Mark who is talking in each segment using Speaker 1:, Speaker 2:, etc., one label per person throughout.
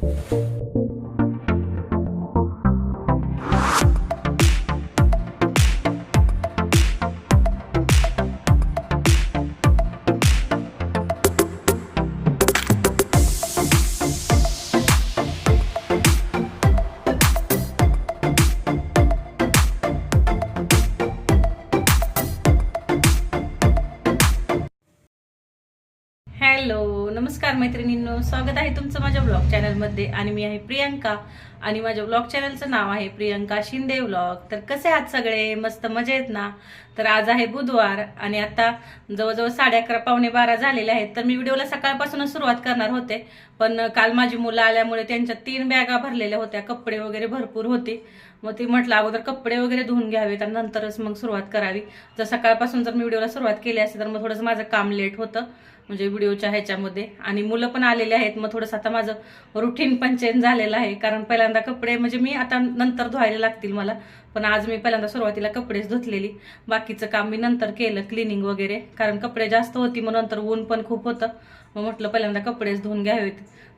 Speaker 1: Thank you. स्वागत आहे तुमचं माझ्या ब्लॉग चॅनलमध्ये आणि मी आहे प्रियंका. आणि माझ्या ब्लॉग चॅनलचं नाव आहे प्रियंका शिंदे ब्लॉग तर कसे आहात सगळे? मस्त मजेत ना? तर आज आहे बुधवार आणि आता जवळजवळ साडे अकरा पावणे बारा झालेले आहेत. तर मी व्हिडिओला सकाळपासूनच सुरुवात करणार होते. पण काल माझी मुलं आल्यामुळे त्यांच्या तीन बॅगा भरलेल्या होत्या. कपडे वगैरे भरपूर होते. मग ती म्हटलं अगोदर कपडे वगैरे धुवून घ्यावेत आणि नंतरच मग सुरुवात करावी. जर सकाळपासून जर मी व्हिडिओला सुरुवात केली असते तर मग थोडंसं माझं काम लेट होतं. म्हणजे व्हिडिओच्या ह्याच्यामध्ये. आणि मुलं पण आलेले आहेत. मग थोडंसं आता माझं रुटीन पण चेंज झालेलं आहे. कारण पहिल्यांदा कपडे म्हणजे मी आता नंतर धुवायला लागतील मला. पण आज मी पहिल्यांदा सुरुवातीला कपडेच धुतलेली. बाकीचं काम मी नंतर केलं क्लिनिंग वगैरे. कारण कपडे जास्त होती मग नंतर ऊन पण खूप होतं. मग म्हटलं पहिल्यांदा कपडेच धुवून घ्यावेत.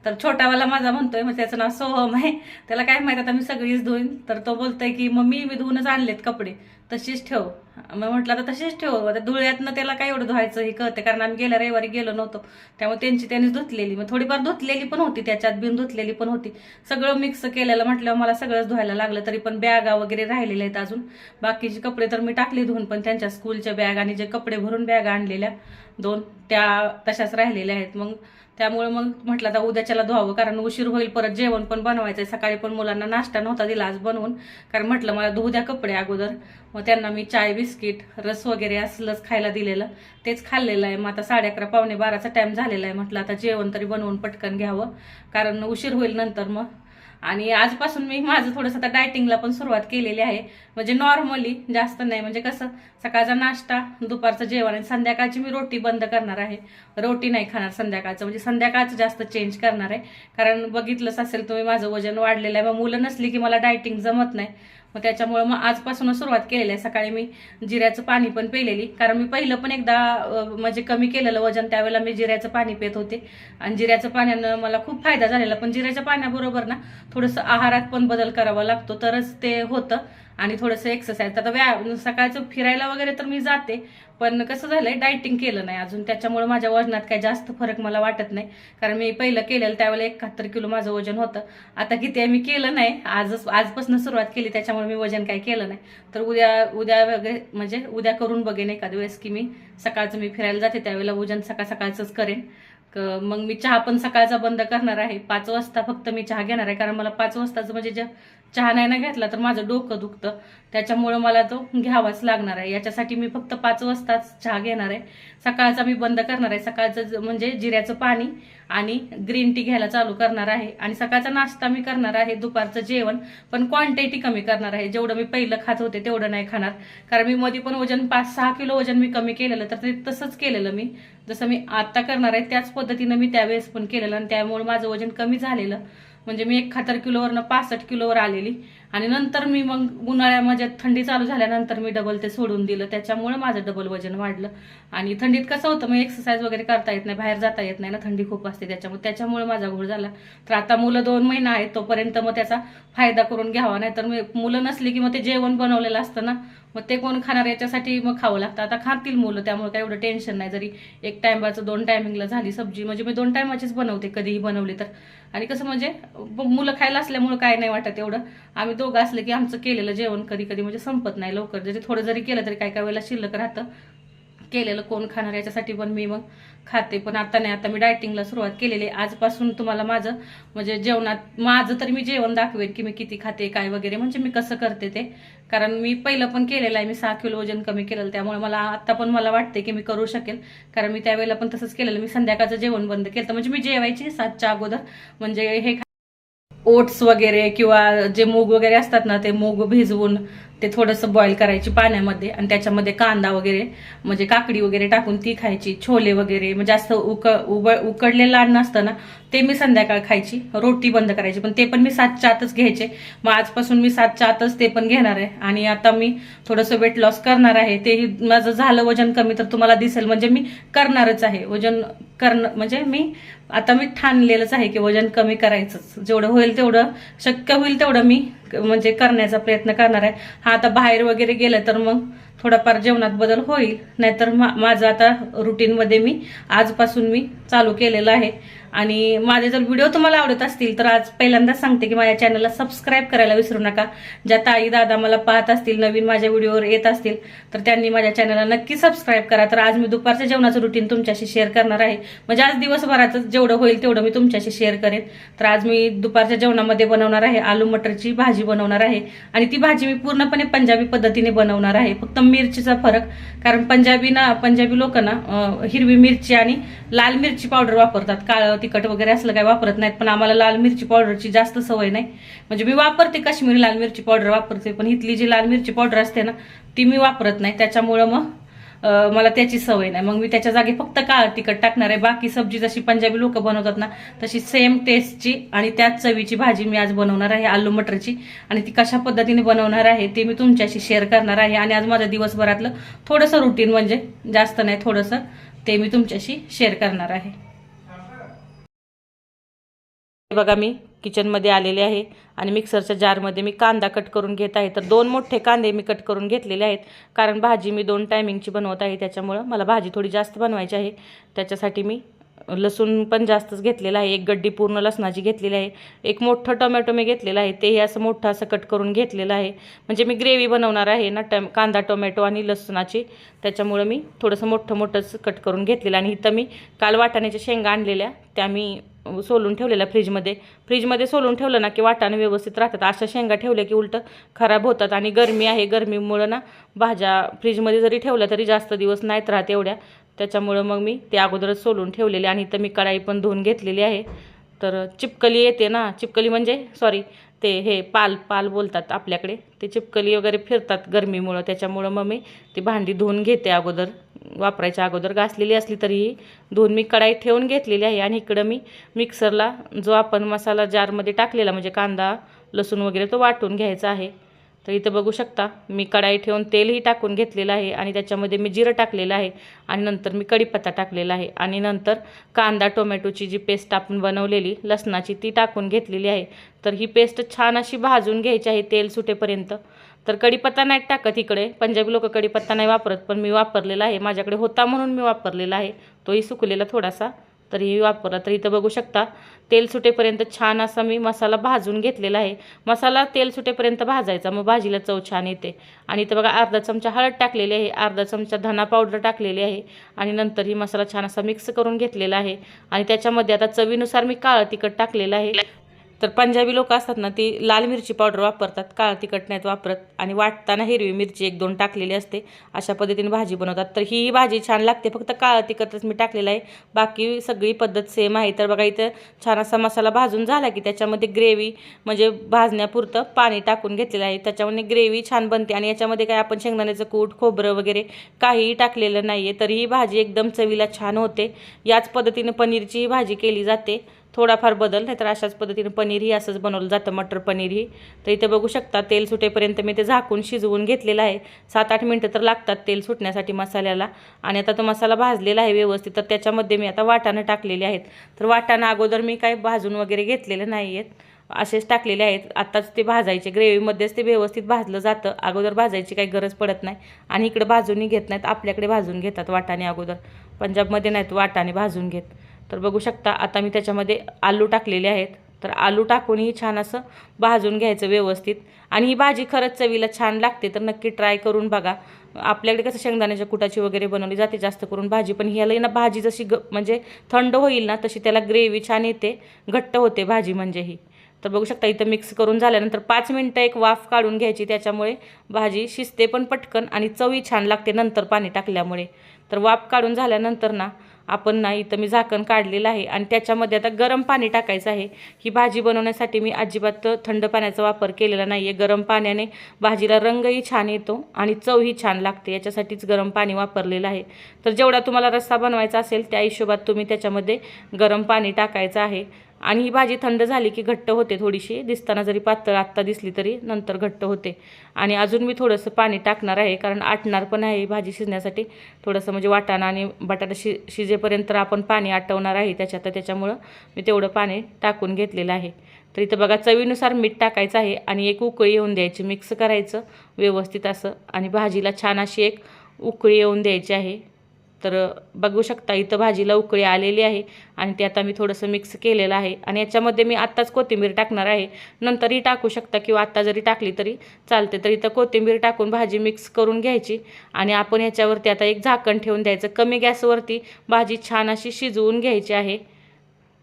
Speaker 1: तर छोटावाला माझा म्हणतोय मग त्याचं नाव सोहम आहे. त्याला काय माहीत आता मी सगळीच धुईन. तर तो बोलतोय की मम्मी मी धुवूनच आणलेत कपडे. तशीच ठेव. मग म्हटलं आता तशीच ठेव. आता धुळ्यातनं त्याला काय एवढं धुवायचं हे कळते कारण आम्ही गेल्या रविवारी गेलो नव्हतो. त्यामुळे त्यांची त्यांनीच धुतलेली. मग थोडीफार धुतलेली पण होती त्याच्यात बिन धुतलेली पण होती. सगळं मिक्स केलेलं म्हटल्यावर मला सगळंच धुवायला लागलं. तरी पण बॅगा वगैरे राहिलेल्या आहेत अजून. बाकीचे कपडे तर मी टाकले धुवून पण त्यांच्या स्कूलच्या बॅग आणि जे कपडे भरून बॅग आणलेल्या दोन त्या तशाच राहिलेल्या आहेत. मग त्यामुळे मग म्हटलं आता उद्याच्याला धुवावं कारण उशीर होईल परत जेवण पण बनवायचंय. सकाळी पण मुलांना नाश्ता नव्हता दिला आज बनवून. कारण म्हटलं मला धुऊ द्या कपडे अगोदर. मग त्यांना मी चाय बिस्किट रस वगैरे असलंच खायला दिलेलं. तेच खाल्लेलं आहे. मग आता साडे अकरा पावणे बाराचा टाईम झालेला आहे. म्हटलं आता जेवण तरी बनवून पटकन घ्यावं. कारण उशीर होईल नंतर मग. आणि आजपासून मी माझं थोडंसं आता डायटिंगला पण सुरुवात केलेली आहे. म्हणजे नॉर्मली जास्त नाही. म्हणजे कसं सकाळचा नाश्ता दुपारचं जेवण आणि संध्याकाळची मी रोटी बंद करणार आहे. रोटी नाही खाणार संध्याकाळचं. म्हणजे संध्याकाळचं जास्त चेंज करणार आहे. कारण बघितलंच असेल तुम्ही माझं वजन वाढलेलं आहे. मग मुलं नसली की मला डायटिंग जमत नाही. मग त्याच्यामुळं मग आजपासूनच सुरुवात केलेली आहे. सकाळी मी जिऱ्याचं पाणी पण पिलेली. कारण मी पहिलं पण एकदा म्हणजे कमी केलेलं वजन त्यावेळेला मी जिऱ्याचं पाणी पित होते. आणि जिऱ्याचं पाण्यानं मला खूप फायदा झालेला. पण जिऱ्याच्या पाण्याबरोबर ना थोडंसं आहारात पण बदल करावा लागतो. तरच ते होतं. आणि थोडंसं एक्सरसाइज आता व्या सकाळचं फिरायला वगैरे तर मी जाते. पण कसं झालंय डायटिंग केलं नाही अजून. त्याच्यामुळे माझ्या वजनात काही जास्त फरक मला वाटत नाही. कारण मी पहिलं केलेलं त्यावेळेला एकाहत्तर किलो माझं वजन होतं. आता किती आहे मी केलं नाही. आजच आजपासून सुरुवात केली त्याच्यामुळे मी वजन काही केलं नाही. तर उद्या उद्या वगैरे म्हणजे उद्या करून बघेन एखाद्या वेळेस की मी सकाळचं मी फिरायला जाते त्यावेळेला वजन सकाळ सकाळचंच करेन. क- मग मी चहा पण सकाळचा बंद करणार आहे. पाच वाजता फक्त मी चहा घेणार आहे. कारण मला पाच वाजताचं म्हणजे जे चहा नाही ना घेतला तर माझं डोकं दुखतं. त्याच्यामुळं मला तो घ्यावाच लागणार आहे. याच्यासाठी मी फक्त पाच वाजताच चहा घेणार आहे. सकाळचा मी बंद करणार आहे. सकाळचं म्हणजे जिऱ्याचं पाणी आणि ग्रीन टी घ्यायला चालू करणार आहे. आणि सकाळचा नाश्ता मी करणार आहे. दुपारचं जेवण पण क्वांटिटी कमी करणार आहे. जेवढं मी पहिलं खात होते तेवढं नाही खाणार. कारण मी मध्ये पण वजन पाच सहा किलो वजन मी कमी केलेलं तर ते तसंच केलेलं मी. जसं मी आत्ता करणार आहे त्याच पद्धतीनं मी त्यावेळेस पण केलेलं आणि त्यामुळे माझं वजन कमी झालेलं. म्हणजे मी एकाहत्तर किलोवरनं पासष्ट किलोवर आलेली. आणि नंतर मी मग उन्हाळ्यामध्ये थंडी चालू झाल्यानंतर मी डबल ते सोडून दिलं. त्याच्यामुळे माझं डबल वजन वाढलं. आणि थंडीत कसं होतं मग एक्सरसाइज वगैरे करता येत नाही बाहेर जाता येत नाही ना थंडी खूप असते त्याच्यामुळे. त्याच्यामुळे माझा घोळ झाला. तर आता मुलं दोन महिना आहेत तोपर्यंत मग त्याचा फायदा करून घ्यावा. नाही तर मी मुलं नसली की मग ते जेवण बनवलेलं असतं ना. मग ते कोण खाणार याच्यासाठी मग खावं लागतं. आता खातील मुलं त्यामुळे काय एवढं टेन्शन नाही. जरी एक टायमाचं दोन टायमिंगला झाली सब्जी म्हणजे मी दोन टायमाचीच बनवते कधीही बनवली तर. आणि कसं म्हणजे मुलं खायला असल्यामुळे काय नाही वाटत एवढं. आम्ही दोघं असले की आमचं केलेलं जेवण कधी कधी म्हणजे संपत नाही लवकर. जरी थोडं जरी केलं तरी काय काय वेळेला शिल्लक राहतं. केलेलं कोण खाणार याच्यासाठी पण मी मग खाते. पण आता नाही आता मी डायटिंगला सुरुवात केलेली आहे. आजपासून तुम्हाला माझं म्हणजे जेवणात माझं तर मी जेवण दाखवेन की मी किती खाते काय वगैरे. म्हणजे मी कसं करते ते. कारण मी पहिलं पण केलेलं आहे. मी सहा किलो वजन कमी केलेलं. त्यामुळे मला आता पण मला वाटते की मी करू शकेल. कारण मी त्यावेळेला पण तसंच केलेलं. मी संध्याकाळचं जेवण बंद केलं तर म्हणजे मी जेवायची सातच्या अगोदर. म्हणजे हे ओट्स वगैरे किंवा जे मूग वगैरे असतात ना ते मूग भिजवून ते थोडंसं बॉईल करायची पाण्यामध्ये आणि त्याच्यामध्ये कांदा वगैरे म्हणजे काकडी वगैरे टाकून ती खायची छोले वगैरे म्हणजे जास्त उक उब उकडलेलं अन्न असतं ना ते मी संध्याकाळ खायची रोटी बंद करायची पण ते पण मी सातच्या आतच घ्यायचे. मग आजपासून मी सातच्या आतच ते पण घेणार आहे. आणि आता मी थोडंसं वेट लॉस करणार आहे तेही माझं झालं वजन कमी तर तुम्हाला दिसेल म्हणजे मी करणारच आहे. वजन करणं म्हणजे मी आता मी ठाणलेलंच आहे की वजन कमी करायचंच. जेवढं होईल तेवढं शक्य होईल तेवढं मी म्हणजे करण्याचा प्रयत्न करणार आहे. हा आता बाहेर वगैरे गेलं तर मग थोडाफार जेवणात बदल होईल. नाहीतर मा माझं आता रुटीनमध्ये मी आजपासून मी चालू केलेलं आहे. आणि माझे जर व्हिडिओ तुम्हाला आवडत असतील तर आज पहिल्यांदा सांगते की माझ्या चॅनलला सबस्क्राईब करायला विसरू नका. ज्या ताई दादा मला पाहत असतील नवीन माझ्या व्हिडिओवर येत असतील तर त्यांनी माझ्या चॅनलला नक्की सबस्क्राईब करा. तर आज मी दुपारच्या जेवणाचं रुटीन तुमच्याशी शेअर करणार आहे. म्हणजे आज दिवसभराचं जेवढं होईल तेवढं मी तुमच्याशी शेअर करेन. तर आज मी दुपारच्या जेवणामध्ये बनवणार आहे आलू मटरची भाजी बनवणार आहे. आणि ती भाजी मी पूर्णपणे पंजाबी पद्धतीने बनवणार आहे. फक्त मिरचीचा फरक कारण पंजाबी ना पंजाबी लोक ना हिरवी मिरची आणि लाल मिरची पावडर वापरतात. काळं तिखट वगैरे असलं काही वापरत नाहीत पण आम्हाला लाल मिरची पावडरची जास्त सवय नाही. म्हणजे मी वापरते काश्मीरी लाल मिरची पावडर वापरते पण इथली जी लाल मिरची पावडर असते ना ती मी वापरत नाही. त्याच्यामुळं मग मला त्याची सवय नाही. मग मी त्याच्या जागी फक्त काळ तिखट टाकणार आहे. बाकी सब्जी जशी पंजाबी लोक बनवतात ना तशी सेम टेस्टची आणि त्याच चवीची भाजी मी आज बनवणार आहे आलू मटरची. आणि ती कशा पद्धतीने बनवणार आहे ते मी तुमच्याशी शेअर करणार आहे. आणि आज माझ्या दिवसभरातलं थोडंसं रुटीन म्हणजे जास्त नाही थोडंसं ते मी तुमच्याशी शेअर करणार आहे. बघा मी किचनमध्ये आलेले आहे आणि मिक्सरच्या जारमध्ये मी कांदा कट करून घेत आहे. तर दोन मोठे कांदे मी कट करून घेतलेले आहेत. कारण भाजी मी दोन टायमिंगची बनवत आहे त्याच्यामुळं मला भाजी थोडी जास्त बनवायची आहे. त्याच्यासाठी मी लसूण पण जास्तच घेतलेला आहे. एक गड्डी पूर्ण लसणाची घेतलेली आहे. एक मोठं टोमॅटो मी घेतलेलं आहे. तेही असं मोठं असं कट करून घेतलेलं आहे. म्हणजे मी ग्रेव्ही बनवणार आहे ना टम कांदा टोमॅटो आणि लसणाची. त्याच्यामुळं मी थोडंसं मोठं मोठंच कट करून घेतलेलं आणि इथं मी काल वाटाण्याच्या शेंगा आणलेल्या त्या मी सोलून ठेवलेल्या फ्रीजमध्ये. फ्रीजमध्ये सोलून ठेवलं ना की वाटाणं व्यवस्थित राहतात. अशा शेंगा ठेवल्या की उलटं खराब होतात आणि गरमी आहे. गरमीमुळं ना भाज्या फ्रीजमध्ये जरी ठेवल्या तरी जास्त दिवस नाहीत राहत एवढ्या. त्याच्यामुळं मग मी ते अगोदरच सोलून ठेवलेले आणि इथं मी कढाई पण धुवून घेतलेली आहे. तर चिपकली येते ना. चिपकली म्हणजे सॉरी ते हे पाल पाल बोलतात आपल्याकडे. ते चिपकली वगैरे फिरतात गरमीमुळं. त्याच्यामुळं मग मी ती भांडी धुवून घेते अगोदर. वापरायच्या अगोदर घासलेली असली तरीही धुवून मी कढाई ठेवून घेतलेली आहे आणि इकडं मी मिक्सरला जो आपण मसाला जारमध्ये टाकलेला म्हणजे कांदा लसूण वगैरे तो वाटून घ्यायचा आहे. तर इथं बघू शकता मी कढाई ठेवून तेलही टाकून घेतलेलं आहे आणि त्याच्यामध्ये मी जिरं टाकलेलं आहे आणि नंतर मी कढीपत्ता टाकलेला आहे आणि नंतर कांदा टोमॅटोची जी पेस्ट आपण बनवलेली लसणाची ती टाकून घेतलेली आहे. तर ही पेस्ट छान अशी भाजून घ्यायची आहे तेल सुटेपर्यंत. तर कढीपत्ता नाही टाकत इकडे. पंजाबी लोक कढीपत्ता नाही वापरत पण मी वापरलेला आहे. माझ्याकडे होता म्हणून मी वापरलेला आहे. तोही सुकलेला थोडासा तरीही वापरला. तर इथं बघू शकता तेल सुटेपर्यंत छान असा मी मसाला भाजून घेतलेला आहे. मसाला तेल सुटेपर्यंत भाजायचा. मग भाजीला चव छान येते. आणि इथं बघा अर्धा चमचा हळद टाकलेली आहे. अर्धा चमचा धना पावडर टाकलेली आहे. आणि नंतर ही मसाला छान असा मिक्स करून घेतलेला आहे. आणि त्याच्यामध्ये आता चवीनुसार मी काळं तिखट टाकलेलं आहे. तर पंजाबी लोक असतात ना ती लाल मिरची पावडर वापरतात काळा तिखट नाहीत वापरत आणि वाटताना हिरवी मिरची एक दोन टाकलेली असते. अशा पद्धतीने भाजी बनवतात. तर ही भाजी छान लागते. फक्त काळा तिखटच मी टाकलेलं आहे. बाकी सगळी पद्धत सेम आहे. तर बघा इथं छान असा मसाला भाजून झाला की त्याच्यामध्ये ग्रेव्ही म्हणजे भाजण्यापुरतं पाणी टाकून घेतलेलं आहे. त्याच्यामध्ये ग्रेव्ही छान बनते आणि याच्यामध्ये काय आपण शेंगदाण्याचं कूट खोबरं वगैरे काहीही टाकलेलं नाही आहे तरीही भाजी एकदम चवीला छान होते. याच पद्धतीने पनीरचीही भाजी केली जाते. थोडाफार बदल नाही तर अशाच पद्धतीने पनीरही असंच बनवलं जातं मटर पनीरही तर इथे बघू शकता तेल सुटेपर्यंत मी ते झाकून शिजवून घेतलेलं आहे. सात आठ मिनटं तर लागतात तेल सुटण्यासाठी मसाल्याला. आणि आता तो मसाला भाजलेला आहे व्यवस्थित तर त्याच्यामध्ये मी आता वाटाणं टाकलेले आहेत. तर वाटाणं अगोदर मी काही भाजून वगैरे घेतलेले नाही आहेत. असेच टाकलेले आहेत. आत्ताच ते भाजायचे. ग्रेव्हीमध्येच ते व्यवस्थित भाजलं जातं. अगोदर भाजायची काही गरज पडत नाही. आणि इकडे भाजूनही घेत नाहीत. आपल्याकडे भाजून घेतात वाटाणे अगोदर. पंजाबमध्ये नाहीत वाटाणे भाजून घेत. तर बघू शकता आता मी त्याच्यामध्ये आलू टाकलेले आहेत. तर आलू टाकूनही छान असं भाजून घ्यायचं व्यवस्थित. आणि ही भाजी खरंच चवीला छान लागते तर नक्की ट्राय करून बघा. आपल्याकडे कसं शेंगदाण्याच्या कुटाची वगैरे बनवली जाते जास्त करून भाजी पण ह्याला ना भाजी जशी ग म्हणजे थंड होईल ना तशी त्याला ग्रेव्ही छान येते घट्ट होते भाजी म्हणजे ही. तर बघू शकता इथं मिक्स करून झाल्यानंतर पाच मिनटं एक वाफ काढून घ्यायची त्याच्यामुळे भाजी शिजते पण पटकन आणि चवही छान लागते नंतर पाणी टाकल्यामुळे. तर वाफ काढून झाल्यानंतर ना आपण नाही इथं मी झाकण काढलेलं आहे. आणि त्याच्यामध्ये आता गरम पाणी टाकायचं आहे. ही भाजी बनवण्यासाठी मी अजिबात थंड पाण्याचा वापर केलेला नाही आहे गरम पाण्याने भाजीला रंगही छान येतो आणि चवही छान लागते. याच्यासाठीच गरम पाणी वापरलेलं आहे. तर जेवढा तुम्हाला रस्सा बनवायचा असेल त्या हिशोबात तुम्ही त्याच्यामध्ये गरम पाणी टाकायचं आहे. आणि ही भाजी थंड झाली की घट्ट होते थोडीशी. दिसताना जरी पातळ आत्ता दिसली तरी नंतर घट्ट होते. आणि अजून मी थोडंसं पाणी टाकणार आहे कारण आटणार पण आहे भाजी शिजण्यासाठी. थोडंसं म्हणजे वाटाणा आणि बटाटा शि शिजेपर्यंत आपण पाणी आटवणार आहे त्याच्यात त्याच्यामुळं मी तेवढं पाणी टाकून घेतलेलं आहे. तर इथं बघा चवीनुसार मीठ टाकायचं आहे आणि एक उकळी येऊन द्यायची. मिक्स करायचं व्यवस्थित असं. आणि भाजीला छान अशी एक उकळी येऊन द्यायची आहे. तर बघू शकता इथं भाजीला उकळी आलेली आहे आणि ते आता मी थोडंसं मिक्स केलेलं आहे. आणि याच्यामध्ये मी आत्ताच कोथिंबीर टाकणार आहे. नंतरही टाकू शकता किंवा आत्ता जरी टाकली तरी चालते. तर इथं कोथिंबीर टाकून भाजी मिक्स करून घ्यायची आणि आपण याच्यावरती आता एक झाकण ठेवून द्यायचं. कमी गॅसवरती भाजी छान अशी शिजवून घ्यायची आहे.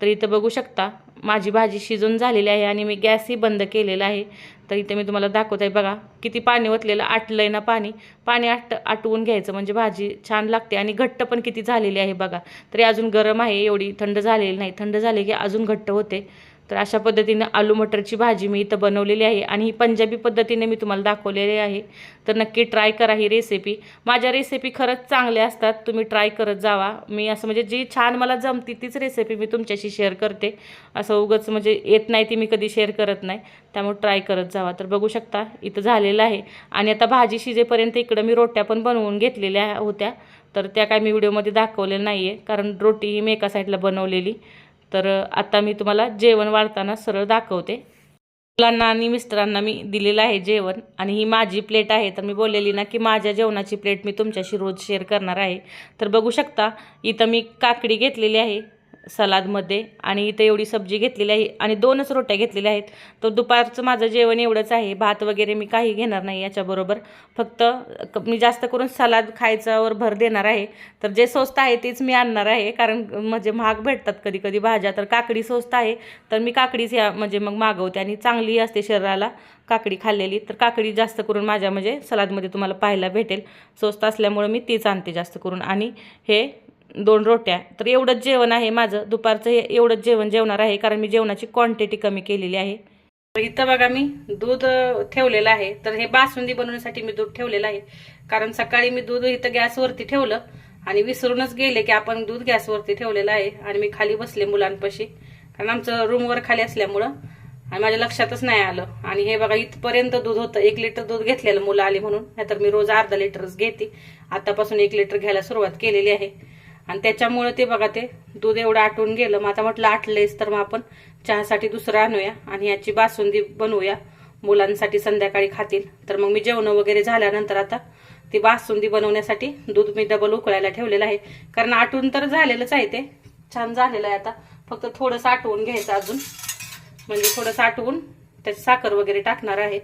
Speaker 1: तर इथं बघू शकता माझी भाजी शिजून झालेली आहे आणि मी गॅसही बंद केलेला आहे. तर इथे मी तुम्हाला दाखवत. आहे बघा किती पाणी ओतलेलं आटलं आहे ना पाणी. पाणी आट आटवून घ्यायचं म्हणजे भाजी छान लागते आणि घट्ट पण किती झालेली आहे बघा. तरी अजून गरम आहे एवढी थंड झालेली नाही. थंड झाली की अजून घट्ट होते. तर अशा पद्धतीनं आलू मटरची भाजी मी इथं बनवलेली आहे आणि ही पंजाबी पद्धतीने मी तुम्हाला दाखवलेली आहे. तर नक्की ट्राय करा ही रेसिपी माझ्या रेसिपी खरंच चांगल्या असतात. तुम्ही ट्राय करत जावा. मी असं म्हणजे जी छान मला जमती तीच रेसिपी मी तुमच्याशी शेअर करते. असं उगंच म्हणजे येत नाही ती मी कधी शेअर करत नाही. त्यामुळे ट्राय करत जावा. तर बघू शकता इथं झालेलं आहे. आणि आता भाजी शिजेपर्यंत इकडं मी रोट्या पण बनवून घेतलेल्या होत्या. तर त्या काय मी व्हिडिओमध्ये दाखवलेल्या नाही आहे कारण रोटी ही मी एका साईडला बनवलेली. तर आता मी तुम्हाला जेवण वाढताना सरळ दाखवते. मुलांना आणि मिस्टरांना मी दिलेलं आहे जेवण आणि ही माझी प्लेट आहे. तर मी बोललेली ना की माझ्या जेवणाची प्लेट मी तुमच्याशी रोज शेअर करणार आहे. तर बघू शकता इथं मी काकडी घेतलेली आहे. सलादमध्ये आणि इथं एवढी सब्जी घेतलेली आहे आणि दोनच रोट्या घेतलेल्या आहेत. तर दुपारचं माझं जेवण एवढंच आहे. भात वगैरे मी काही घेणार नाही याच्याबरोबर. फक्त मी जास्त करून सलाद खायच्यावर भर देणार आहे. तर जे स्वस्त आहे तेच मी आणणार आहे. कारण म्हणजे महाग भेटतात कधी कधी भाज्या. तर काकडी स्वस्त आहे तर मी काकडीच या म्हणजे मग मागवते आणि चांगली असते शरीराला काकडी खाल्लेली. तर काकडी जास्त करून माझ्या म्हणजे सलादमध्ये तुम्हाला पाहायला भेटेल. स्वस्त असल्यामुळं मी तीच आणते जास्त करून. आणि हे दोन रोट्या तर एवढंच जेवण आहे माझं. दुपारचं हे एवढंच जेवण जेवणार आहे कारण मी जेवणाची क्वांटिटी कमी केलेली आहे. तर इथं बघा मी दूध ठेवलेलं आहे. तर हे बासुंदी बनवण्यासाठी मी दूध ठेवलेलं आहे. कारण सकाळी मी दूध इथं गॅसवरती ठेवलं आणि विसरूनच गेले की आपण दूध गॅसवरती ठेवलेलं आहे आणि मी खाली बसले मुलांपाशी. कारण आमचं रूमवर खाली असल्यामुळं आणि माझ्या लक्षातच नाही आलं. आणि हे बघा इथपर्यंत दूध होतं. एक लिटर दूध घेतलेलं मुलं आली म्हणून. नाहीतर मी रोज अर्धा लिटरच घेते. आतापासून एक लिटर घ्यायला सुरुवात केलेली आहे. आणि त्याच्यामुळे ते बघा ते दूध एवढं आटून गेलं. मग आता म्हटलं आटलेच तर मग आपण चहासाठी दुसरं आणूया आणि याची बासुंदी बनवूया. मुलांसाठी संध्याकाळी खातील. तर मग मी जेवण वगैरे झाल्यानंतर आता ती बासुंदी बनवण्यासाठी दूध मी डबल उकळायला ठेवलेलं आहे. कारण आटून तर झालेलंच आहे ते. छान झालेलं आहे आता. फक्त थोडंसं आटवून घ्यायचं अजून. म्हणजे थोडंसं आटवून त्याची साखर वगैरे टाकणार आहे.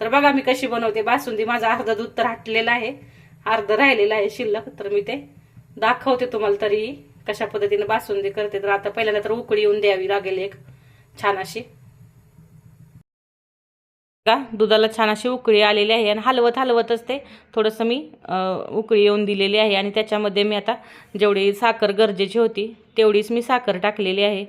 Speaker 1: तर बघा मी कशी बनवते बासुंदी. माझं अर्धं दूध तर हटलेलं आहे. अर्ध राहिलेलं आहे शिल्लक. तर मी ते दाखवते तुम्हाला तरी कशा पद्धतीने बासुंदी करते. तर आता पहिल्यांदा तर उकळी येऊन द्यावी लागेल एक छान अशी. का दुधाला छान अशी उकळी आलेली आहे आणि हलवत हलवतच ते थोडंसं मी उकळी येऊन दिलेली आहे आणि त्याच्यामध्ये मी आता जेवढी साखर गरजेची होती तेवढीच मी साखर टाकलेली आहे.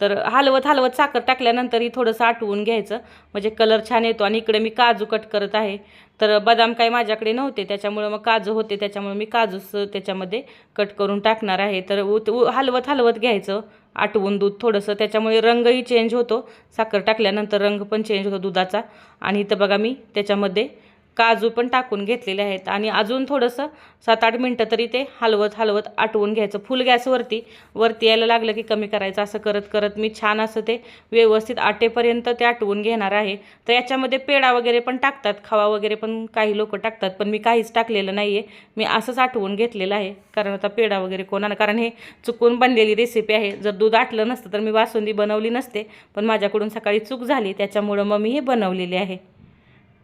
Speaker 1: तर हलवत हलवत साखर टाकल्यानंतरही थोडंसं आटवून घ्यायचं. म्हणजे कलर छान येतो आणि इकडे मी काजू कट करत आहे. तर बदाम काही माझ्याकडे नव्हते त्याच्यामुळं मग काजू होते त्याच्यामुळे मी काजूच त्याच्यामध्ये कट करून टाकणार आहे. तर उ- हलवत हलवत घ्यायचं आटवून दूध थोडंसं. त्याच्यामुळे रंगही चेंज होतो. साखर टाकल्यानंतर रंग पण चेंज होतो दुधाचा. आणि इथं बघा मी त्याच्यामध्ये काजू पण टाकून घेतलेले आहेत. आणि अजून थोडंसं सात आठ मिनटं तरी ते हलवत हलवत आटवून घ्यायचं. फुल गॅसवरती वरती यायला लागलं की कमी करायचं. असं करत करत मी छान असं ते व्यवस्थित आटेपर्यंत ते आटवून घेणार आहे. तर याच्यामध्ये पेढा वगैरे पण टाकतात खवा वगैरे पण काही लोक टाकतात पण मी काहीच टाकलेलं नाही आहे मी असंच आटवून घेतलेलं आहे. कारण आता पेढा वगैरे कोणाला कारण हे चुकून बनलेली रेसिपी आहे. जर दूध आटलं नसतं तर मी बासुंदी बनवली नसते. पण माझ्याकडून सकाळी चूक झाली त्याच्यामुळं मग मी हे बनवलेली आहे.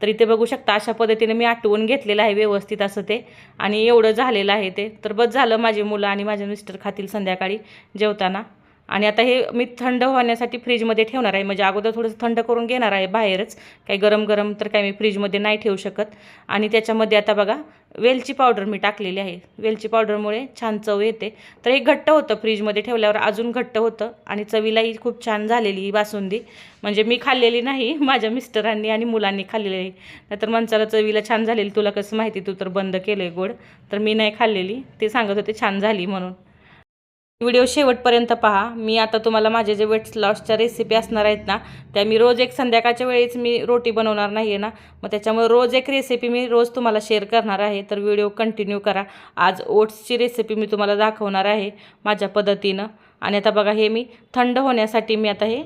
Speaker 1: तर इथे बघू शकता अशा पद्धतीने मी आटवून घेतलेलं आहे व्यवस्थित असं ते. आणि एवढं झालेलं आहे ते. तर बस झालं माझी मुलं आणि माझे मिस्टर खातील संध्याकाळी जेवताना. आणि आता हे मी थंड होण्यासाठी फ्रीजमध्ये ठेवणार आहे. म्हणजे अगोदर थोडंसं थंड करून घेणार आहे बाहेरच. काही गरम गरम तर काही मी फ्रीजमध्ये नाही ठेवू शकत. आणि त्याच्यामध्ये आता बघा वेलची पावडर मी टाकलेली आहे. वेलची पावडरमुळे छान चव येते. तर हे घट्ट होतं फ्रीजमध्ये ठेवल्यावर अजून घट्ट होतं आणि चवीलाही खूप छान झालेली ही बासुंदी. म्हणजे मी खाल्लेली नाही माझ्या मिस्टरांनी आणि मुलांनी खाल्लेली. आहे नाहीतर माणसाला चवीला छान झालेली. तुला कसं माहिती तू तर बंद केलं आहे गोड. तर मी नाही खाल्लेली. ते सांगत होते छान झाली म्हणून. व्हिडिओ शेवटपर्यंत पहा. मी आता तुम्हाला माझे जे वेट लॉसच्या रेसिपी असणार आहेत ना त्या मी रोज एक संध्याकाळच्या वेळेस मी रोटी बनवणार नाही आहे ना. मग त्याच्यामुळे रोज एक रेसिपी मी रोज तुम्हाला शेअर करणार आहे. तर व्हिडिओ कंटिन्यू करा. आज ओट्सची रेसिपी मी तुम्हाला दाखवणार आहे माझ्या पद्धतीनं. आणि आता बघा हे मी थंड होण्यासाठी मी आता हे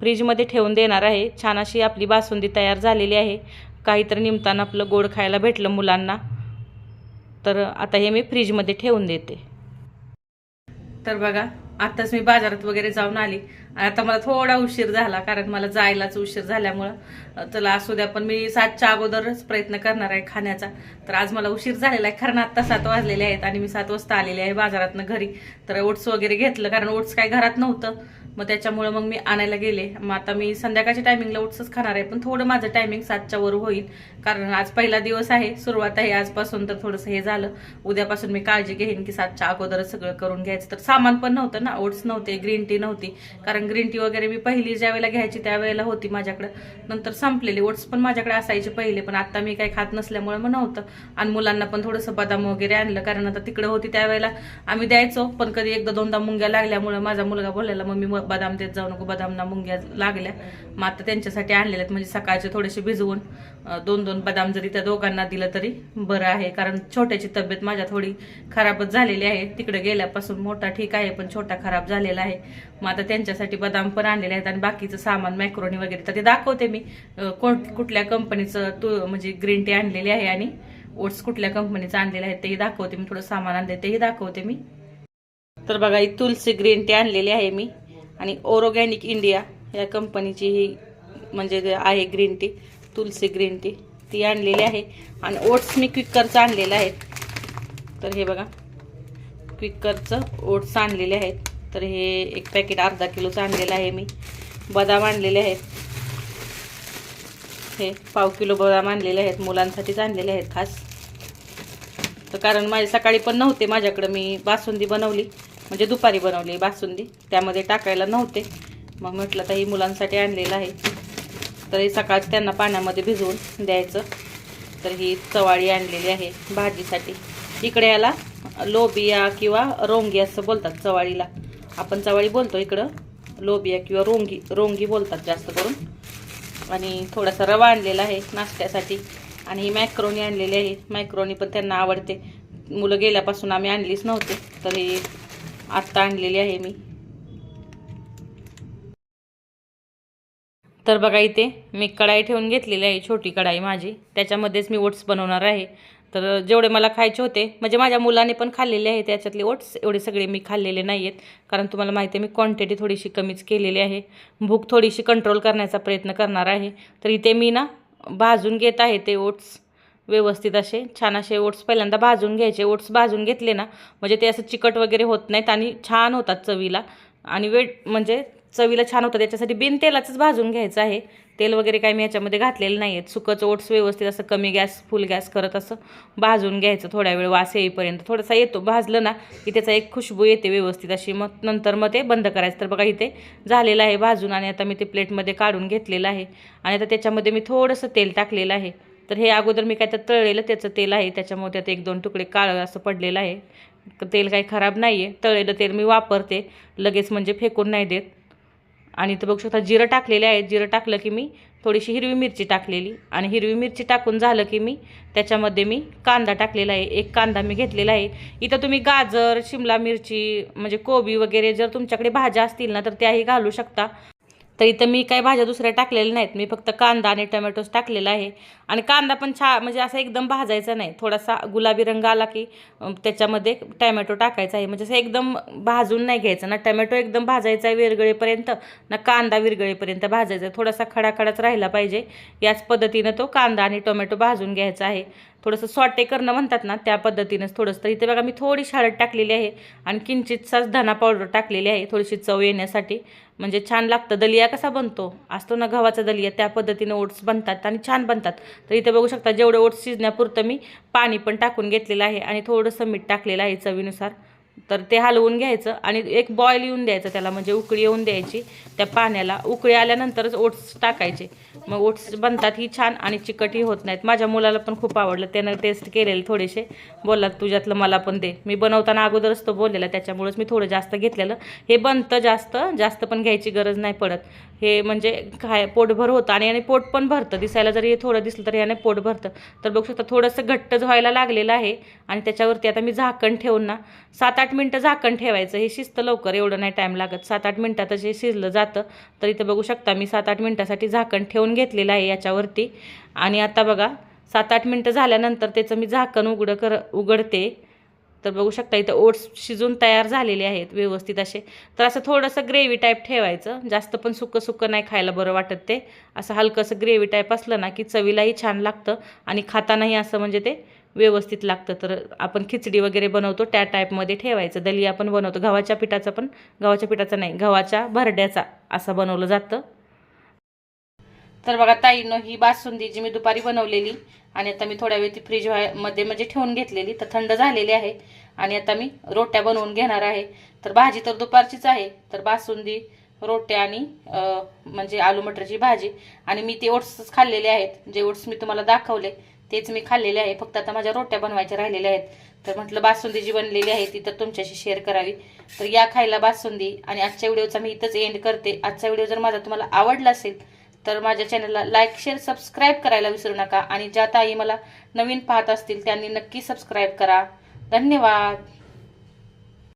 Speaker 1: फ्रीजमध्ये ठेवून देणार आहे. छान अशी आपली बासुंदी तयार झालेली आहे. काहीतरी निमताना आपलं गोड खायला भेटलं मुलांना. तर आता हे मी फ्रीजमध्ये ठेवून देते. तर बघा आत्ताच मी बाजारात वगैरे जाऊन आली. आणि आता मला थोडा उशीर झाला कारण मला जायलाच उशीर झाल्यामुळं. चला असू द्या पण मी सातच्या अगोदरच प्रयत्न करणार आहे खाण्याचा. तर आज मला उशीर झालेला आहे कारण आत्ता सात वाजलेले आहेत आणि मी सात वाजता आलेले आहे बाजारातनं घरी. तर ओट्स वगैरे घेतलं कारण ओट्स काय घरात नव्हतं. मग त्याच्यामुळं मग मी आणायला गेले. मग आता मी संध्याकाळच्या टायमिंगला ओट्सच खाणार आहे पण थोडं माझं टायमिंग सातच्या वर होईल. कारण आज पहिला दिवस आहे सुरुवात आहे आजपासून तर थोडंसं हे झालं. उद्यापासून मी काळजी घेईन की सातच्या अगोदरच सगळं करून घ्यायचं. तर सामान पण नव्हतं ना ओट्स नव्हते ग्रीन टी नव्हती. कारण ग्रीन टी वगैरे मी पहिली ज्या वेळेला घ्यायची त्यावेळेला होती माझ्याकडे. नंतर संपलेली. ओट्स पण माझ्याकडे असायचे पहिले पण आता मी काही खात नसल्यामुळे मग नव्हतं. आणि मुलांना पण थोडंसं बदाम वगैरे आणलं कारण आता तिकडे होती त्यावेळेला आम्ही द्यायचो पण कधी एकदा दोनदा मुंग्या लागल्यामुळे माझा मुलगा बोलायला मम्मी मग बदाम देत जाऊ नको बदामना मुंग्या लागल्या. मग आता त्यांच्यासाठी आणलेल्या आहेत. म्हणजे सकाळचे थोडेसे भिजवून दोन दोन बदाम जरी त्या दोघांना दिलं तरी बरं आहे. कारण छोट्याची तब्येत माझ्या थोडी खराबच झालेली आहे. तिकडे गेल्यापासून मोठा ठीक आहे पण छोटा खराब झालेला आहे. मग आता त्यांच्यासाठी बदाम पण आणलेले आहेत आणि बाकीचं सामान मॅक्रोनी वगैरे तर ते दाखवते मी. कोण कुठल्या कंपनीचं तू म्हणजे ग्रीन टी आणलेली आहे आणि ओट्स कुठल्या कंपनीचं आणलेलं आहे तेही दाखवते मी. थोडं सामान आणले तेही दाखवते मी. तर बघा ही तुलसी ग्रीन टी आणलेली आहे मी. आणि ओरोगॅनिक इंडिया या कंपनीची ही म्हणजे आहे green tea Tulsi green tea ती आणलेली आहे. आणि ओट्स मी क्विकरचं आणलेलं आहे. तर हे बघा क्विकरचं ओट्स आणलेले आहेत. तर हे एक पॅकेट अर्धा किलोचं आणलेलं आहे मी. बदाम आणलेले आहेत. हे पाव किलो बदाम आणलेले आहेत. मुलांसाठीच आणलेले आहेत खास. तर कारण माझे सकाळी पण नव्हते माझ्याकडं मी बासुंदी बनवली. म्हणजे दुपारी बनवली बासुंदी. त्यामध्ये टाकायला नव्हते. मग म्हटलं तर ही मुलांसाठी आणलेलं आहे. तर हे सकाळच त्यांना पाण्यामध्ये भिजवून द्यायचं. तर ही चवाळी आणलेली आहे भाजीसाठी. इकडे याला लोबिया किंवा रोंगी असं बोलतात चवाळीला. आपण चवाळी बोलतो इकडं. लोबिया किंवा रोंगी रोंगी बोलतात जास्त करून. आणि थोडासा रवा आणलेला आहे नाश्त्यासाठी. आणि ही मॅक्रोनी आणलेली आहे. मॅक्रोनी पण त्यांना आवडते. मुलं गेल्यापासून आम्ही आणलीच नव्हते. तर हे आत्ता आणलेली आहे मी. तर बघा इथे मी कढाई ठेवून घेतलेली आहे छोटी कढाई माझी. त्याच्यामध्येच मी ओट्स बनवणार आहे. तर जेवढे मला खायचे होते म्हणजे माझ्या मुलाने पण खाल्लेले आहे त्याच्यातले ओट्स एवढे सगळे मी खाल्लेले नाही आहेत कारण तुम्हाला माहिती आहे मी क्वांटिटी थोडीशी कमीच केलेली आहे. भूक थोडीशी कंट्रोल करण्याचा प्रयत्न करणार आहे. तर इथे मी ना भाजून घेत आहे ते ओट्स. व्यवस्थित असे छान असे ओट्स पहिल्यांदा भाजून घ्यायचे. ओट्स भाजून घेतले ना म्हणजे ते असं चिकट वगैरे होत नाहीत आणि छान होतात चवीला. आणि वेट म्हणजे चवीला छान होतं त्याच्यासाठी बिन तेलाचंच भाजून घ्यायचं आहे. तेल वगैरे काही मी याच्यामध्ये घातलेलं नाही आहेत. सुकंच ओट्स व्यवस्थित असं कमी गॅस फुल गॅस करत असं भाजून घ्यायचं. थोड्या वेळ वास येईपर्यंत. थोडासा येतो. भाजलं ना की त्याचा एक खुशबू येते व्यवस्थित अशी. मग नंतर मग ते बंद करायचं. तर बघा इथे झालेलं आहे भाजून आणि आता मी ते प्लेटमध्ये काढून घेतलेलं आहे. आणि आता त्याच्यामध्ये मी थोडंसं तेल टाकलेलं आहे. तर हे अगोदर मी काय तर तळलेलं त्याचं तेल आहे त्याच्यामुळे त्यात एक दोन तुकडे काळं असं पडलेलं आहे. तेल काही खराब नाही आहे तळलेलं तेल मी वापरते. लगेच म्हणजे फेकून नाही देत. आणि इथं बघू शकता जिरं टाकलेले आहे जिरं टाकलं की मी थोडीशी हिरवी मिरची टाकलेली. आणि हिरवी मिरची टाकून झालं की मी त्याच्यामध्ये मी कांदा टाकलेला आहे. एक कांदा मी घेतलेला आहे. इथं तुम्ही गाजर शिमला मिरची म्हणजे कोबी वगैरे जर तुमच्याकडे भाज्या असतील ना तर त्याही घालू शकता. तर इथं मी काही भाज्या दुसऱ्या टाकलेल्या नाहीत. मी फक्त कांदा आणि टमॅटोज टाकलेला आहे. आणि कांदा पण छा म्हणजे असा एकदम भाजायचा नाही. थोडासा गुलाबी रंग आला की त्याच्यामध्ये टमॅटो टाकायचा आहे. म्हणजे असं एकदम भाजून नाही घ्यायचं. ना टमॅटो एकदम भाजायचा आहे विरगळेपर्यंत ना कांदा विरगळेपर्यंत भाजायचा आहे. थोडासा खडाखडाच राहिला पाहिजे. याच पद्धतीनं तो कांदा आणि टोमॅटो भाजून घ्यायचा आहे. थोडंसं सॉटे करणं म्हणतात ना त्या पद्धतीनंच थोडंसं. तर इथे बघा मी थोडीशी हळद टाकलेली आहे आणि किंचितसाच धना पावडर टाकलेली आहे थोडीशी चव येण्यासाठी. म्हणजे छान लागतं. दलिया कसा बनतो? असतो ना गव्हाचा दलिया त्या पद्धतीने ओट्स बनतात आणि छान बनतात. तर इथे बघू शकता जेवढे ओट्स शिजण्यापुरतं मी पाणी पण टाकून घेतलेलं आहे आणि थोडंसं मीठ टाकलेलं आहे चवीनुसार. तर ते हलवून घ्यायचं आणि एक बॉईल येऊन द्यायचं त्याला म्हणजे उकळी येऊन द्यायची त्या पाण्याला. उकळी आल्यानंतरच ओट्स टाकायचे. मग ओट्स बनतात ही छान आणि चिकटही होत नाहीत. माझ्या मुलाला पण खूप आवडलं. त्यानं टेस्ट केलेले थोडेसे. बोलला तुझ्यातलं मला पण दे. मी बनवताना अगोदरच तो बोललेला त्याच्यामुळेच मी थोडं जास्त घेतलेलं. हे बनतं जास्त जास्त पण घ्यायची गरज नाही पडत. हे म्हणजे काय पोटभर होतं आणि याने पोट पण भरतं. दिसायला जरी हे थोडं दिसलं तर याने पोट भरतं. तर बघू शकता थोडंसं घट्ट व्हायला लागलेलं आहे आणि त्याच्यावरती आता मी झाकण ठेवून ना सात आठ मिनटं झाकण ठेवायचं. हे शिजतं लवकर एवढं नाही टाईम लागत. सात आठ मिनटातच हे शिजलं जातं. तर इथं बघू शकता मी सात आठ मिनटासाठी झाकण ठेवून घेतलेलं आहे याच्यावरती. आणि आता बघा सात आठ मिनटं झाल्यानंतर त्याचं मी झाकण उघडं कर उघडते. तर बघू शकता इथं ओट्स शिजून तयार झालेले आहेत व्यवस्थित असे. तर असं थोडंसं ग्रेव्ही टाईप ठेवायचं. जास्त पण सुकं सुकं नाही खायला बरं वाटत ते. असं हलकंसं ग्रेव्ही टाईप असलं ना की चवीलाही छान लागतं आणि खातानाही असं म्हणजे ते व्यवस्थित लागतं. तर आपण खिचडी वगैरे बनवतो त्या टाईपमध्ये ठेवायचं. दलिया पण बनवतो. गव्हाच्या पिठाचा पण गव्हाच्या पिठाचा नाही गव्हाच्या भरड्याचा असं बनवलं जातं. तर बघा ताईनं ही बासुंदी जी मी दुपारी बनवलेली आणि आता मी थोड्या वेळ ती फ्रीजमध्ये म्हणजे ठेवून घेतलेली तर थंड झालेली आहे. आणि आता मी रोट्या बनवून घेणार आहे. तर भाजी तर दुपारचीच आहे तर बासुंदी रोट्या आणि म्हणजे आलू मटरची भाजी. आणि मी ते ओट्सच खाल्लेले आहेत. जे ओट्स मी तुम्हाला दाखवले तेच मी खाल्लेले आहे. फक्त आता माझ्या रोट्या बनवायच्या राहिलेल्या आहेत. तर म्हटलं बासुंदी जी बनलेली आहे ती तर तुमच्याशी शेअर करावी. तर या खायला बासुंदी आणि आजच्या व्हिडिओचा मी इथंच एंड करते. आजचा व्हिडिओ जर माझा तुम्हाला आवडला असेल तर माझ्या चॅनलला लाईक शेअर सबस्क्राईब करायला विसरू नका. आणि ज्या ताई मला नवीन पाहत असतील त्यांनी नक्की सबस्क्राईब करा. धन्यवाद.